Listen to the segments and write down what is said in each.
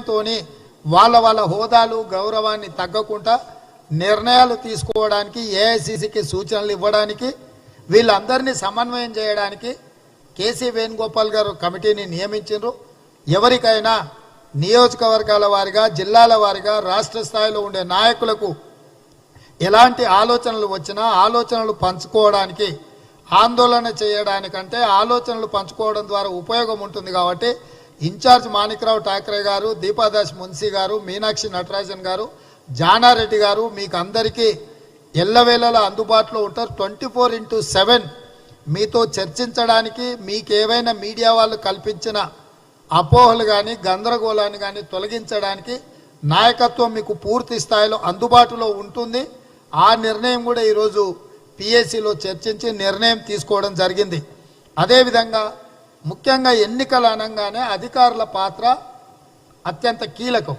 తోని వాళ్ళ వాళ్ళ హోదాలు గౌరవాన్ని తగ్గకుండా నిర్ణయాలు తీసుకోవడానికి ఏఐసిసికి సూచనలు ఇవ్వడానికి వీళ్ళందరినీ సమన్వయం చేయడానికి కేసీ వేణుగోపాల్ గారు కమిటీని నియమించారు ఎవరికైనా నియోజకవర్గాల వారిగా జిల్లాల వారిగా రాష్ట్ర స్థాయిలో ఉండే నాయకులకు ఎలాంటి ఆలోచనలు వచ్చినా ఆలోచనలు పంచుకోవడానికి ఆందోళన చేయడానికంటే ఆలోచనలు పంచుకోవడం ద్వారా ఉపయోగం ఉంటుంది కాబట్టి ఇన్ఛార్జ్ మాణిక్రావు ఠాకరే గారు దీపాదాస్ మున్సీ గారు మీనాక్షి నటరాజన్ గారు జానారెడ్డి గారు మీకు అందరికీ ఎల్లవేళలా అందుబాటులో ఉంటారు. ట్వంటీ ఫోర్ ఇంటూ సెవెన్ మీతో చర్చించడానికి మీకు ఏవైనా మీడియా వాళ్ళు కల్పించిన అపోహలు కానీ గందరగోళాన్ని కానీ తొలగించడానికి నాయకత్వం మీకు పూర్తి స్థాయిలో అందుబాటులో ఉంటుంది. ఆ నిర్ణయం కూడా ఈరోజు పిఎస్సిలో చర్చించి నిర్ణయం తీసుకోవడం జరిగింది. అదేవిధంగా ముఖ్యంగా ఎన్నికలు అనగానే అధికారుల పాత్ర అత్యంత కీలకం.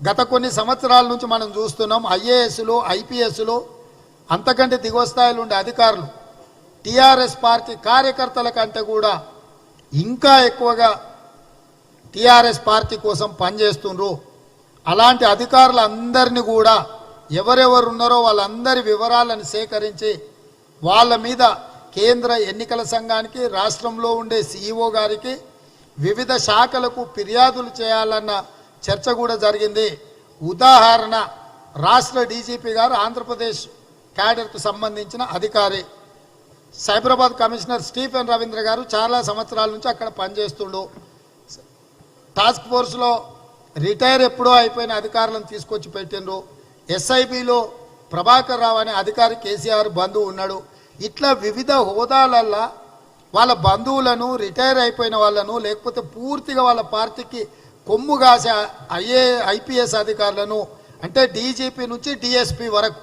గత కొన్ని సంవత్సరాల నుంచి మనం చూస్తున్నాం ఐఏఎస్లు ఐపీఎస్లు అంతకంటే దిగువ స్థాయిలో ఉండే అధికారులు టీఆర్ఎస్ పార్టీ కార్యకర్తల కంటే కూడా ఇంకా ఎక్కువగా టీఆర్ఎస్ పార్టీ కోసం పనిచేస్తుండ్రు. అలాంటి అధికారులందరినీ కూడా ఎవరెవరు ఉన్నారో వాళ్ళందరి వివరాలను సేకరించి వాళ్ళ మీద కేంద్ర ఎన్నికల సంఘానికి రాష్ట్రంలో ఉండే సిఇఓ గారికి వివిధ శాఖలకు ఫిర్యాదులు చేయాలన్న చర్చ కూడా జరిగింది. ఉదాహరణ రాష్ట్ర డీజీపీ గారు ఆంధ్రప్రదేశ్ క్యాడర్కు సంబంధించిన అధికారి. సైబరాబాద్ కమిషనర్ స్టీఫెన్ రవీంద్ర గారు చాలా సంవత్సరాల నుంచి అక్కడ పనిచేస్తుండు. టాస్క్ ఫోర్స్లో రిటైర్ ఎప్పుడో అయిపోయిన అధికారులను తీసుకొచ్చి పెట్టిండ్రు. ఎస్ఐబిలో ప్రభాకర్ రావు అనే అధికారి కేసీఆర్ బంధువు ఉన్నాడు. ఇట్లా వివిధ హోదాలల్లో వాళ్ళ బంధువులను రిటైర్ అయిపోయిన వాళ్ళను లేకపోతే పూర్తిగా వాళ్ళ పార్టీకి కొమ్ము కాసే ఐఏ ఐపీఎస్ అధికారులను అంటే డీజీపీ నుంచి డిఎస్పీ వరకు.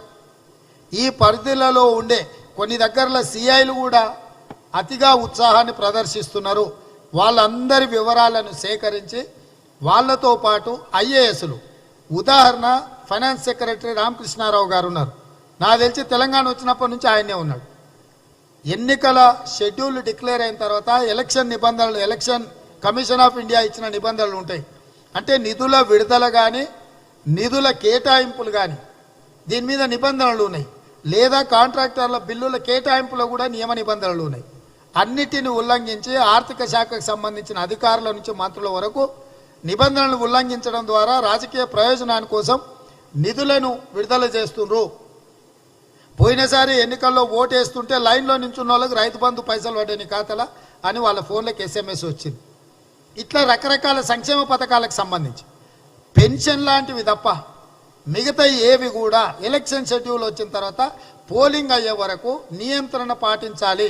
ఈ పరిధిలలో ఉండే కొన్ని దగ్గరలో సిఐలు కూడా అతిగా ఉత్సాహాన్ని ప్రదర్శిస్తున్నారు. వాళ్ళందరి వివరాలను సేకరించి వాళ్ళతో పాటు ఐఏఎస్లు. ఉదాహరణ ఫైనాన్స్ సెక్రటరీ రామకృష్ణారావు గారు ఉన్నారు. నాకు తెలిసి తెలంగాణ వచ్చినప్పటి నుంచి ఆయనే ఉన్నాడు. ఎన్నికల షెడ్యూల్ డిక్లేర్ అయిన తర్వాత ఎలక్షన్ నిబంధనలు ఎలక్షన్ కమిషన్ ఆఫ్ ఇండియా ఇచ్చిన నిబంధనలు ఉంటాయి. అంటే నిధుల విడుదల కానీ నిధుల కేటాయింపులు కానీ దీని మీద నిబంధనలు ఉన్నాయి. లేదా కాంట్రాక్టర్ల బిల్లుల కేటాయింపులో కూడా నియమ నిబంధనలు ఉన్నాయి. అన్నిటిని ఉల్లంఘించి ఆర్థిక శాఖకు సంబంధించిన అధికారుల నుంచి మంత్రుల వరకు నిబంధనలను ఉల్లంఘించడం ద్వారా రాజకీయ ప్రయోజనాని కోసం నిధులను విడుదల చేస్తుండ్రు. పోయినసారి ఎన్నికల్లో ఓటేస్తుంటే లైన్లో నించున్న వాళ్ళకి రైతు బంధు పైసలు పడ్డాయి నీ ఖాతాలో అని వాళ్ళ ఫోన్లకు ఎస్ఎంఎస్ వచ్చింది. ఇట్లా రకరకాల సంక్షేమ పథకాలకు సంబంధించి పెన్షన్ లాంటివి తప్ప మిగతా ఏవి కూడా ఎలక్షన్ షెడ్యూల్ వచ్చిన తర్వాత పోలింగ్ అయ్యే వరకు నియంత్రణ పాటించాలి.